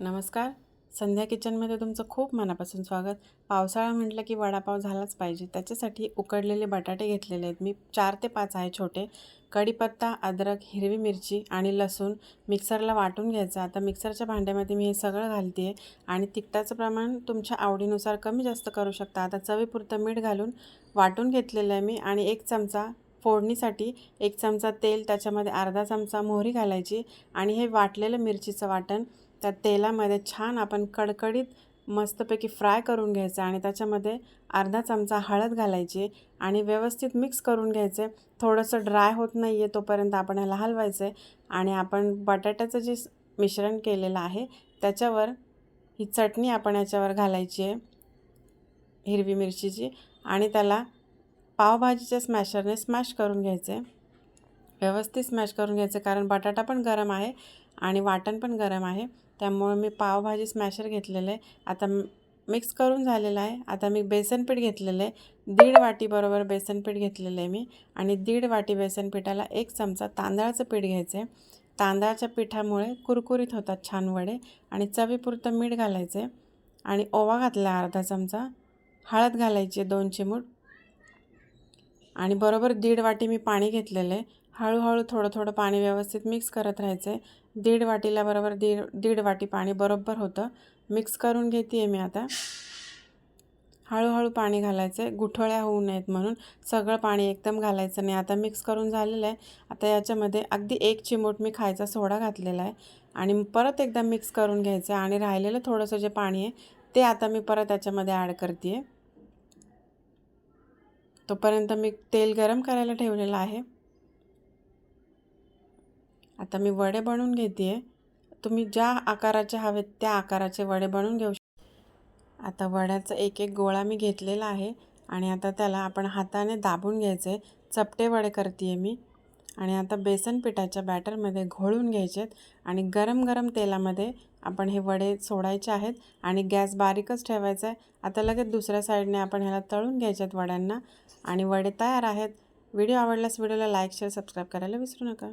नमस्कार. संध्या किचनमध्ये तुमचं खूप मनापासून स्वागत. पावसाळा म्हटलं की वडापाव झालाच पाहिजे. त्याच्यासाठी उकडलेले बटाटे घेतलेले आहेत. मी चार ते पाच आहे छोटे. कढीपत्ता अद्रक हिरवी मिरची आणि लसूण मिक्सरला वाटून घ्यायचं. आता मिक्सरच्या भांड्यामध्ये मी हे सगळं घालते आहे आणि तिखटाचं प्रमाण तुमच्या आवडीनुसार कमी जास्त करू शकता. आता चवीपुरतं मीठ घालून वाटून घेतलेलं आहे मी आणि एक चमचा फोडणीसाठी एक चमचा तेल त्याच्यामध्ये अर्धा चमचा मोहरी घालायची आणि हे वाटलेलं मिरचीचं वाटण त्या तेलामध्ये छान आपण कडकडीत मस्तपैकी फ्राय करून घ्यायचं आणि त्याच्यामध्ये अर्धा चमचा हळद घालायची आणि व्यवस्थित मिक्स करून घ्यायचे. थोडंसं ड्राय होत नाही आहे तोपर्यंत आपण ह्याला हलवायचं आहे आणि आपण बटाट्याचं जे मिश्रण केलेलं आहे त्याच्यावर ही चटणी आपण याच्यावर घालायची आहे हिरवी मिरचीची आणि त्याला पावभाजीच्या स्मॅशरने स्मॅश करून घ्यायचे. व्यवस्थित स्मॅश करून घ्यायचं कारण बटाटा पण गरम आहे आणि वाटण पण गरम आहे. त्यामुळे मी पावभाजी स्मॅशर घेतलेलं आहे. आता मिक्स करून झालेलं आहे. आता मी बेसनपीठ घेतलेलं आहे. दीड वाटीबरोबर बेसनपीठ घेतलेलं आहे मी. आणि दीड वाटी बेसनपीठाला एक चमचा तांदळाचं पीठ घ्यायचं आहे तांदळाच्या पिठामुळे कुरकुरीत होतात छान वडे. आणि चवीपुरतं मीठ घालायचं आहे आणि ओवा घातला अर्धा चमचा. हळद घालायची दोन चिमूट. आणि बरोबर दीड वाटी मी पाणी घेतलेलं आहे. हळूहळू थोडं थोडं पाणी व्यवस्थित मिक्स करत राहायचं आहे दीड वाटीला बरोबर दीड दीड वाटी पाणी बरोबर होतं. मिक्स करून घेते आहे मी आता. हळूहळू पाणी घालायचं आहे गुठळ्या होऊ नयेत म्हणून सगळं पाणी एकदम घालायचं नाही. आता मिक्स करून झालेलं आहे. आता याच्यामध्ये अगदी एक चिमूट मी खायचा सोडा घातलेला आहे. आणि परत एकदा मिक्स करून घ्यायचं आहे आणि राहिलेलं थोडंसं जे पाणी आहे ते आता मी परत याच्यामध्ये ॲड करते आहे तोपर्यंत मी तेल गरम करायला ठेवलेलं आहे. आता मी वडे बनवून घेते आहे तुम्ही ज्या आकाराचे हवेत त्या आकाराचे वडे बनवून घेऊ शकता आता वड्याचा एक एक गोळा मी घेतलेला आहे आणि आता त्याला आपण हाताने दाबून घ्यायचे चपटे वडे करते आहे मी. आणि आता बेसन पिठाच्या बॅटरमध्ये घोळून घ्यायचे आहेत आणि गरम गरम तेलामध्ये आपण हे वडे सोडायचे आहेत आणि गॅस बारीकच ठेवायचा आहे आता लगेच दुसऱ्या साईडने आपण ह्याला तळून घ्यायचे आहेत वड्यांना आणि वडे तयार आहेत. व्हिडिओ आवडल्यास व्हिडिओला लाईक शेअर सबस्क्राईब करायला विसरू नका.